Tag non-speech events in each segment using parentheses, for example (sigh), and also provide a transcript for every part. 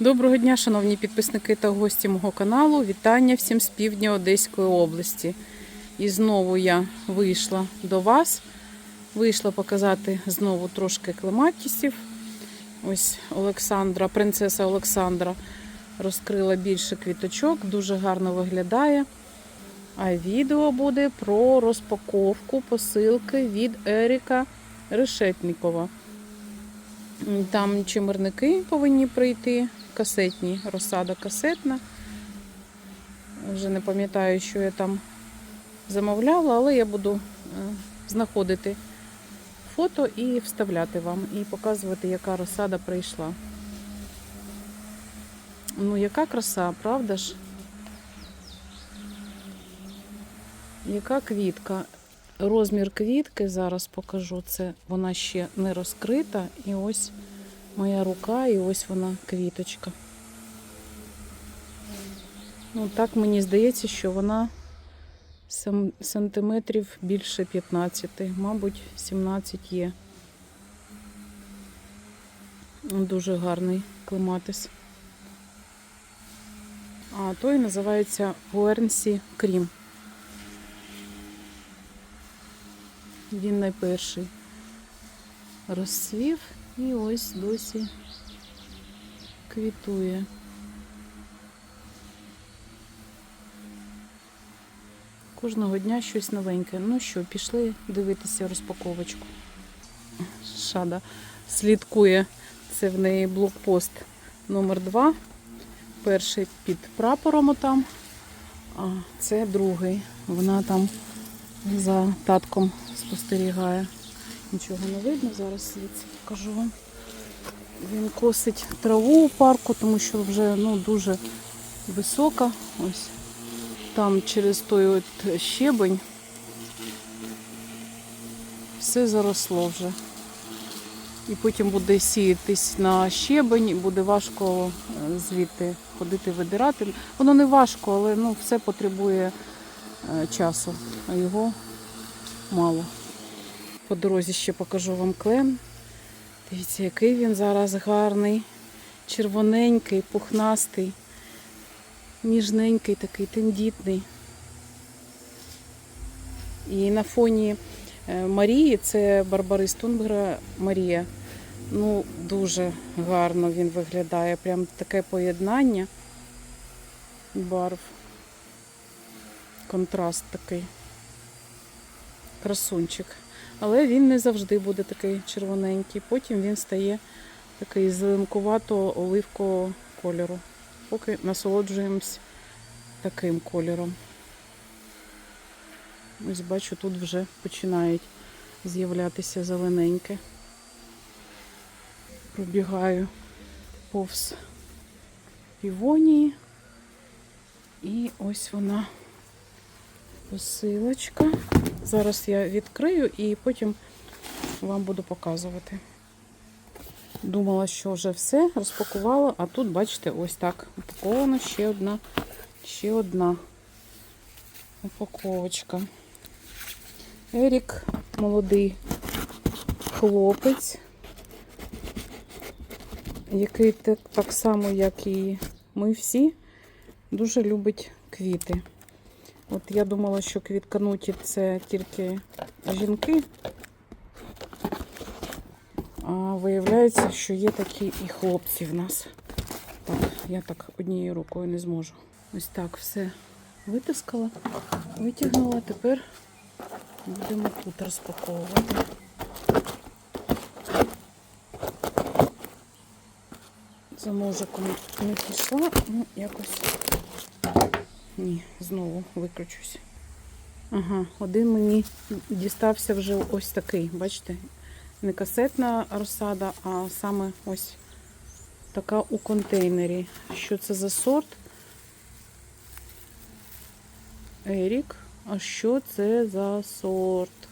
Доброго дня, шановні підписники та гості мого каналу. Вітання всім з півдня Одеської області. І знову я вийшла до вас. Вийшла показати знову трошки клематісів. Ось Олександра, принцеса Олександра розкрила більше квіточок, дуже гарно виглядає. А відео буде про розпаковку посилки від Еріка Решетнікова. Там чимерники повинні прийти, касетні, розсада касетна. Вже не пам'ятаю, що я там замовляла, але я буду е, знаходити фото і вставляти вам, і показувати, яка розсада прийшла. Ну, яка краса, правда ж? Яка квітка? Розмір квітки зараз покажу. Це вона ще не розкрита. І ось моя рука, і ось вона квіточка. Ну, так мені здається, що вона сантиметрів більше 15, мабуть, 17 є. Дуже гарний клематис. А той називається Гуернсі Крім. Він найперший розцвів і ось досі квітує. Кожного дня щось новеньке. Ну що, пішли дивитися розпаковочку. Шада слідкує. Це в неї блокпост номер 2 Перший під прапором отам, а це другий. Вона там за татком спостерігає. Нічого не видно, зараз звідси покажу вам. Він косить траву у парку, тому що вже ну, дуже висока. Ось там через той от щебень все заросло вже. І потім буде сіятись на щебень, і буде важко е, звідти ходити видирати. Воно не важко, але ну, все потребує е, часу, а його мало. По дорозі ще покажу вам клен. Дивіться, який він зараз гарний, червоненький, пухнастий, ніжненький, такий тендітний. І на фоні е, Марії, це Барбари Стунгера Марія. Ну, дуже гарно він виглядає. Прям таке поєднання барв. Контраст такий. Красунчик. Але він не завжди буде такий червоненький. Потім він стає такий зеленкувато оливкового кольору. Поки насолоджуємось таким кольором. Ось бачу, тут вже починають з'являтися зелененьке. Пробігаю повз півонії. І ось вона посилочка. Зараз я відкрию і потім вам буду показувати. Думала, що вже все розпакувала, а тут, бачите, ось так. Упакована ще одна, ще одна упаковочка. Ерік, молодий хлопець, який так, так само, як і ми всі, дуже любить квіти. От я думала, що квіткануті це тільки жінки, а виявляється, що є такі і хлопці в нас. Так, я так однією рукою не зможу. Ось так все витискала, витягнула. Тепер будемо тут розпаковувати. За ножиком не пішла, ну якось. Ні, знову викручусь. Ага, один мені дістався вже ось такий, бачите? Не касетна розсада, а саме ось така у контейнері. Що це за сорт? Ерік. А що це за сорт?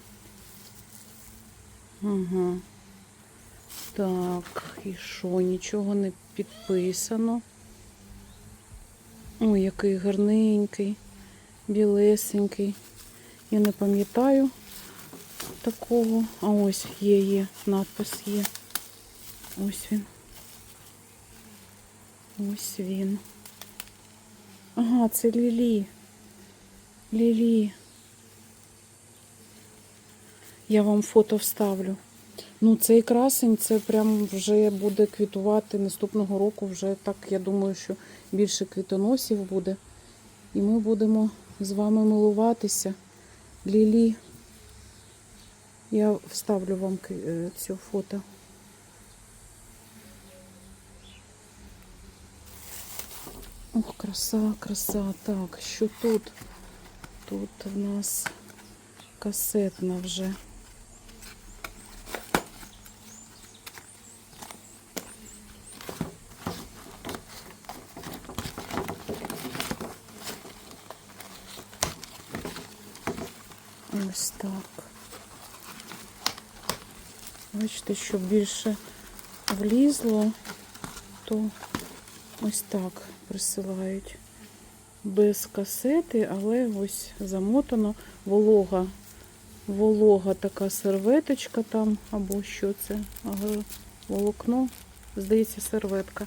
Ага. Так, і що? Нічого не підписано. Ой, який гарненький, білесенький. Я не пам'ятаю такого. А ось є, є, надпис є. Ось він. Ось він. Ага, це Лілі. Лілі. Я вам фото вставлю. Ну, цей красень, це прям вже буде квітувати наступного року. Вже так, я думаю, що більше квітоносів буде. І ми будемо з вами милуватися. Лілі. Я вставлю вам е, цю фото. Ох, краса, краса. Так, що тут? Тут в нас касетна вже. Ось так. Бачите, щоб більше влізло, то ось так присилають. Без касети, але ось замотано волога. Волога така серветочка там, або що це? Волокно, здається, серветка.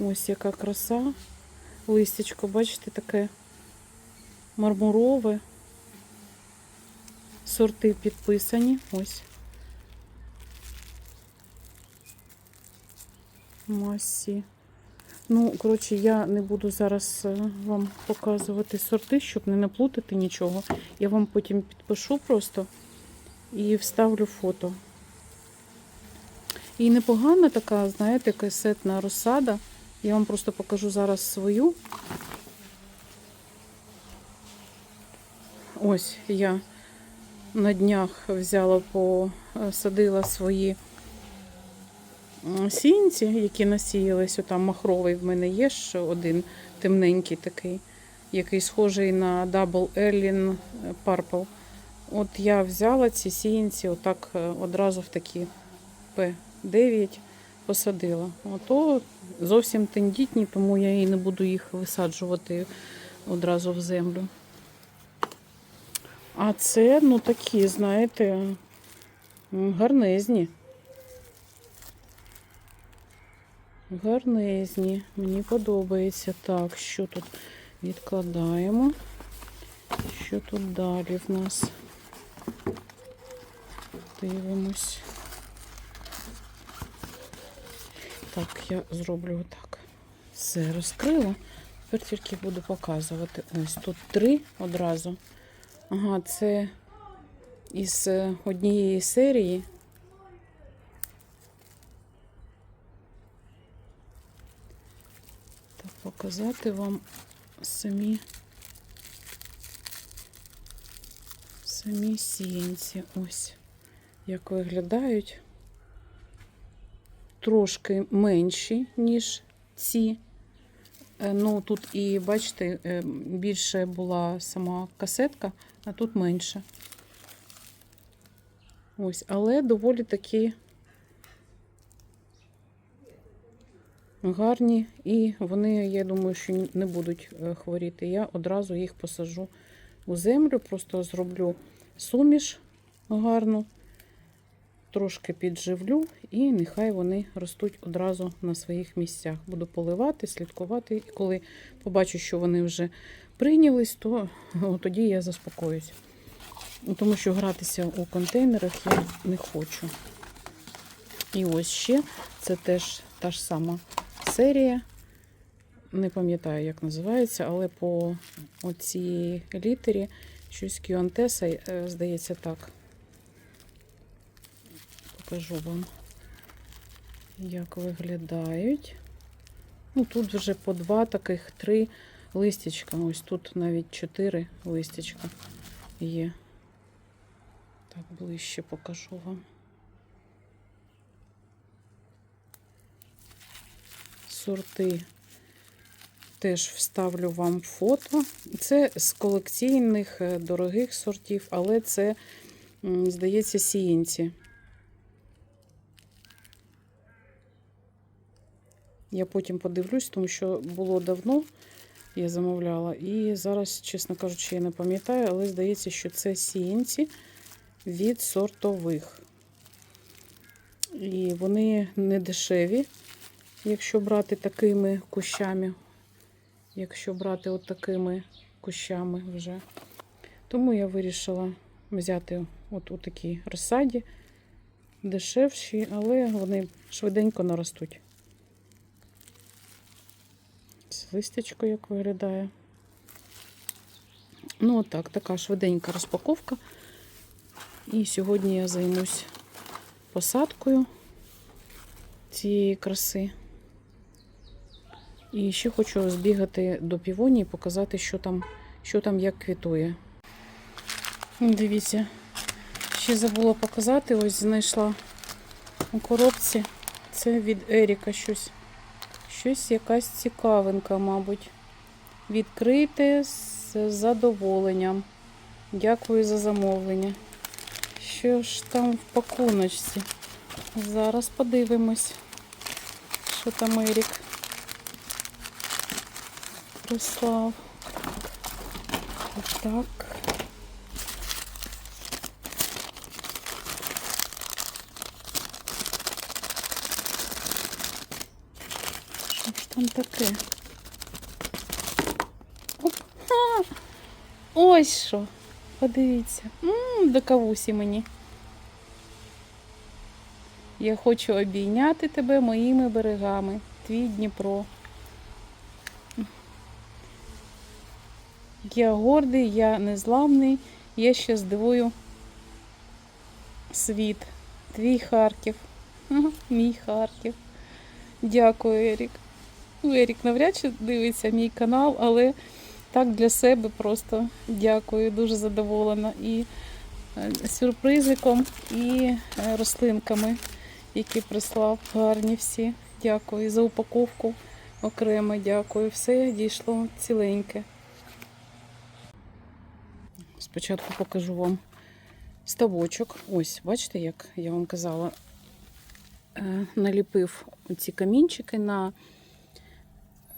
Ось яка краса. Листячко, бачите, таке мармурове. Сорти підписані. Ось. Масі. Ну, коротше, я не буду зараз е, вам показувати сорти, щоб не наплутати нічого. Я вам потім підпишу просто і вставлю фото. І непогана така, знаєте, касетна розсада. Я вам просто покажу зараз свою. Ось я на днях взяла, посадила свої м, сінці, які насіялись. Там махровий в мене є ще один темненький такий, який схожий на Double Erlin Purple. От я взяла ці сіянці отак е, одразу в такі П9 посадила. Ото зовсім тендітні, тому я і не буду їх висаджувати одразу в землю. А це, ну такі, знаєте, м, гарнезні. Гарнезні. Мені подобається. Так, що тут відкладаємо? Що тут далі в нас? Дивимось. Так, я зроблю отак. Все розкрила. Тепер тільки буду показувати. Ось тут три одразу. Ага, це із е, однієї серії. Так, показати вам самі самі сіянці. Ось як виглядають. Трошки менші, ніж ці. Е, Ну, тут і, бачите, е, більше була сама касетка, а тут менше. Ось, але доволі такі гарні, і вони, я думаю, що не будуть е, хворіти. Я одразу їх посажу у землю, просто зроблю суміш гарну, трошки підживлю, і нехай вони ростуть одразу на своїх місцях. Буду поливати, слідкувати, і коли побачу, що вони вже прийнялись, то о, тоді я заспокоюсь. Ну, Тому що гратися у контейнерах я не хочу. І ось ще це теж та ж сама серія. Не пам'ятаю, як називається, але по оцій літері щось Кіонтеса, е, здається, так. Покажу вам, як виглядають. Ну, тут вже по два таких три листячка. Ось тут навіть чотири листячка є. Так, ближче покажу вам. Сорти теж вставлю вам фото. Це з колекційних е, дорогих сортів, але це, здається, сіянці. Я потім подивлюсь, тому що було давно, я замовляла. І зараз, чесно кажучи, я не пам'ятаю, але здається, що це сіянці від сортових. І вони не дешеві. якщо брати такими кущами, якщо брати от такими кущами вже. Тому я вирішила взяти от у такій розсаді, дешевші, але вони швиденько наростуть. З листячко як виглядає. Ну, отак, така швиденька розпаковка. І сьогодні я займусь посадкою цієї краси. І ще хочу збігати до півонії і показати, що там, що там як квітує. Дивіться, ще забула показати, ось знайшла у коробці. Це від Еріка щось. Щось якась цікавинка, мабуть. Відкрите з задоволенням. Дякую за замовлення. Що ж там в пакуночці? Зараз подивимось, що там Ерік прислав. Так. Що ж там таке? Оп. Ха! Ось що. Подивіться. М, до кавусі мені. Я хочу обійняти тебе моїми берегами. Твій Дніпро. Я гордий, я незламний, я ще здивую світ. Твій Харків. Мій Харків. Дякую, Ерік. Ну, Ерік навряд чи дивиться мій канал, але так для себе просто дякую, дуже задоволена. І е, сюрпризиком, і е, рослинками, які прислав. Гарні всі. Дякую. За упаковку окремо дякую. Все дійшло ціленьке. Спочатку покажу вам ставочок. Ось, бачите, як я вам казала, е, наліпив ці камінчики на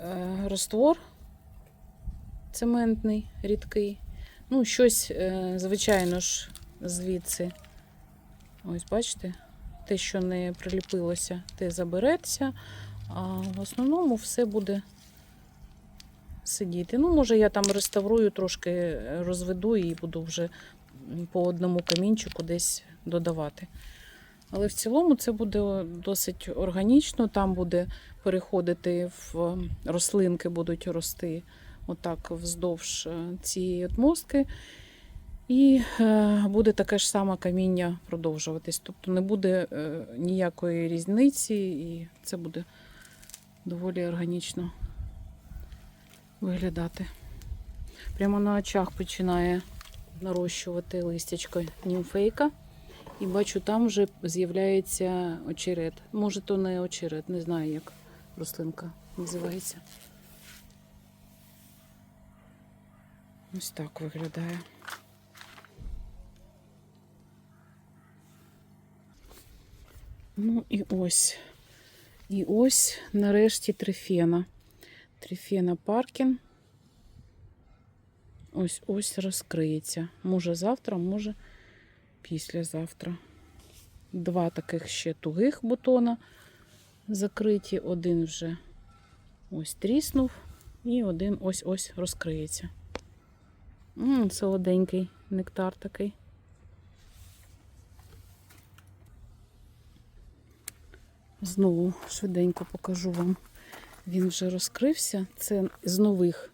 е, раствор цементний, рідкий. Ну, щось, е, звичайно ж, звідси. Ось, бачите, те, що не приліпилося, те забереться, а в основному все буде сидіти. Ну, може, я там реставрую, трошки е, розведу і буду вже по одному камінчику десь додавати. Але в цілому це буде досить органічно, там буде переходити в рослинки, будуть рости отак вздовж е, цієї отмостки. І е, буде таке ж саме каміння продовжуватись. Тобто не буде е, ніякої різниці, і це буде доволі органічно виглядати. Прямо на очах починає нарощувати листячко німфейка. І бачу, там вже з'являється очерет. Може, то не очерет, не знаю, як рослинка називається. Ось так виглядає. Ну і ось. І ось нарешті трифена. Трифена Паркін. Ось ось розкриється. Може завтра, може післязавтра. Два таких ще тугих бутона закриті. Один вже ось тріснув, і один ось-ось розкриється. М, солоденький нектар такий. Знову швиденько покажу вам. Він вже розкрився. Це з нових,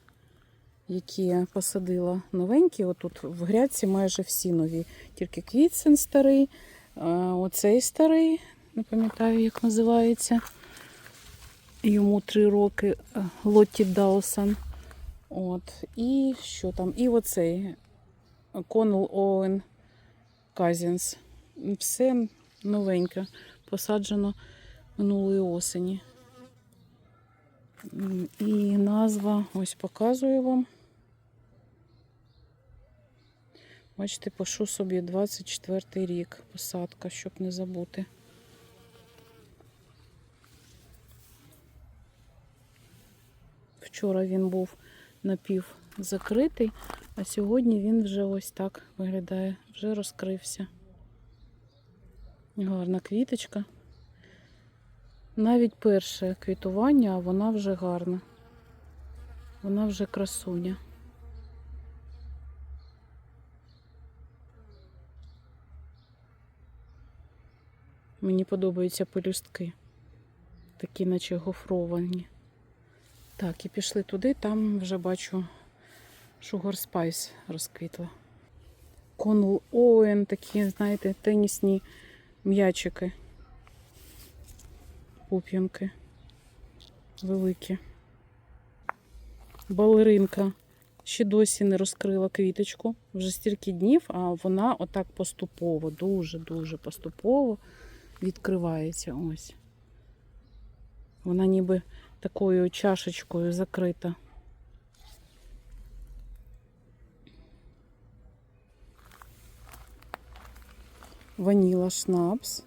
які я посадила новенькі. Отут в грядці майже всі нові. Тільки квітсен старий, оцей старий, не пам'ятаю, як називається. Йому три роки Лотті Даусон. От. І що там? І оцей Конел Оуен Казінс. Все новеньке, посаджено минулої осені. І назва ось показую вам. Бачите, пишу собі 24 рік посадка, щоб не забути. Вчора він був напів закритий, а сьогодні він вже ось так виглядає, вже розкрився. Гарна квіточка. Навіть перше квітування, а вона вже гарна. Вона вже красуня. Мені подобаються пелюстки. Такі, наче гофровані. Так, і пішли туди, там вже бачу Sugar Spice розквітла. Конл Оуен, такі, знаєте, тенісні м'ячики. Пуп'янки. Великі. Балеринка ще досі не розкрила квіточку. Вже стільки днів, а вона отак поступово, дуже-дуже поступово відкривається. Ось. Вона ніби такою чашечкою закрита. Ваніла шнапс.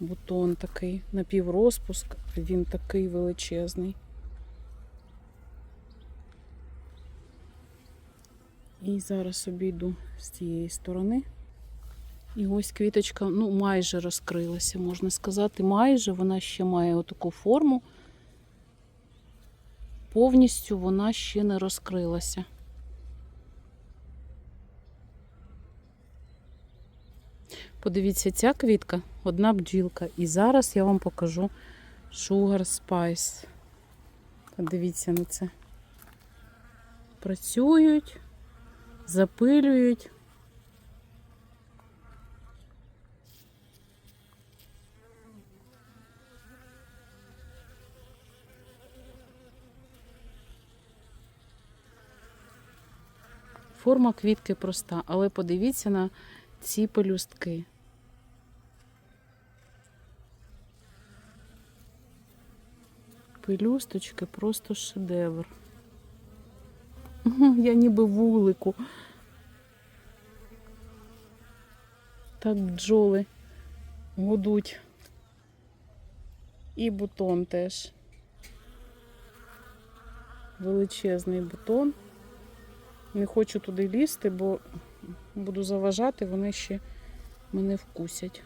Бутон такий напіврозпуск, він такий величезний. І зараз обійду з цієї сторони. І ось квіточка ну, майже розкрилася, можна сказати. Майже вона ще має отаку форму. Повністю вона ще не розкрилася. Подивіться, ця квітка одна бджілка. І зараз я вам покажу Sugar Spice. Подивіться на це. Працюють, запилюють. Форма квітки проста, але подивіться на ці пелюстки. Пелюсточки просто шедевр. (laughs) Я ніби вулику. Так бджоли гудуть. І бутон теж. Величезний бутон. Не хочу туди лізти, бо буду заважати, вони ще мене вкусять.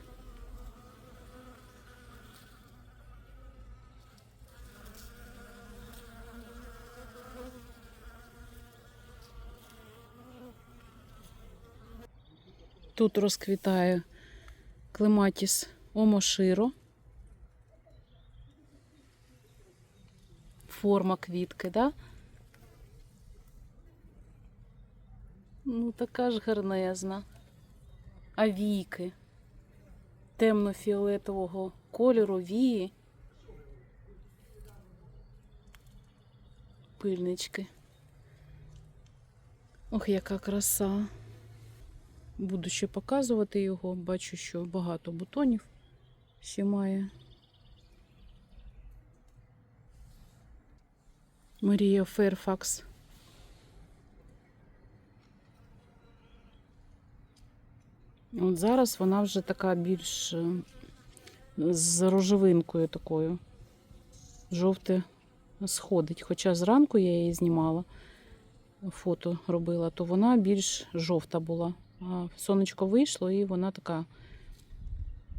Тут розквітає клематіс омоширо. Форма квітки, да? Ну, така ж гарнезна. А війки темно-фіолетового кольору вії. Пильнички. Ох, яка краса. Буду ще показувати його. Бачу, що багато бутонів ще має. Марія Ферфакс. От зараз вона вже така більш е, з рожевинкою такою. Жовте сходить. Хоча зранку я її знімала, фото робила, то вона більш жовта була. А сонечко вийшло і вона така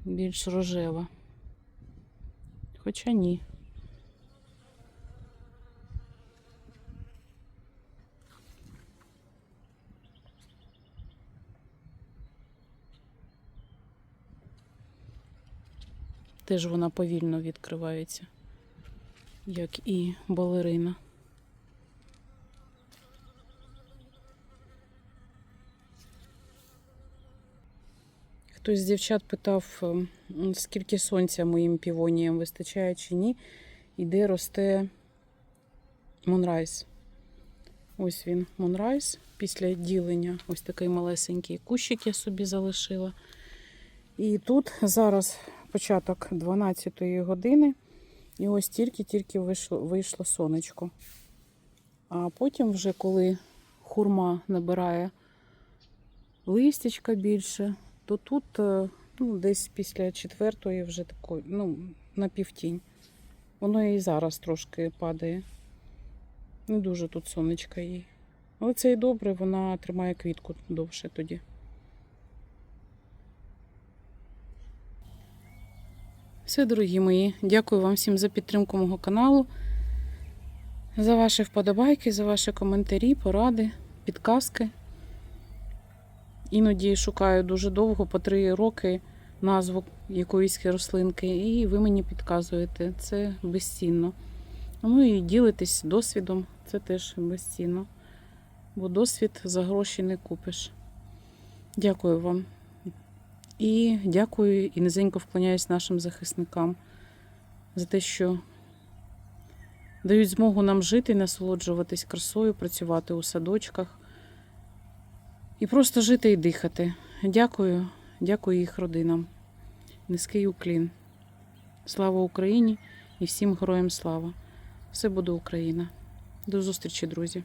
більш рожева. Хоча ні. Теж вона повільно відкривається, як і балерина. Хтось з дівчат питав, скільки сонця моїм півоніям вистачає чи ні, і де росте Монрайс. Ось він, Монрайс, після ділення. Ось такий малесенький кущик я собі залишила. І тут зараз початок 12-ї години. І ось тільки-тільки вийшло, вийшло сонечко. А потім, вже коли хурма набирає листячка більше, то тут е, ну, десь після четвертої вже такої, ну, на півтінь. Воно і зараз трошки падає. Не дуже тут сонечка їй. Але це і добре, вона тримає квітку довше тоді. Все, дорогі мої, дякую вам всім за підтримку мого каналу, за ваші вподобайки, за ваші коментарі, поради, підказки. Іноді шукаю дуже довго, по три роки, назву якоїсь рослинки, і ви мені підказуєте. Це безцінно. Ну і ділитесь досвідом, це теж безцінно. Бо досвід за гроші не купиш. Дякую вам. І дякую і низенько вклоняюсь нашим захисникам за те, що дають змогу нам жити, насолоджуватись красою, працювати у садочках і просто жити і дихати. Дякую, дякую їх родинам. Низький уклін. Слава Україні і всім героям слава! Все буде Україна. До зустрічі, друзі!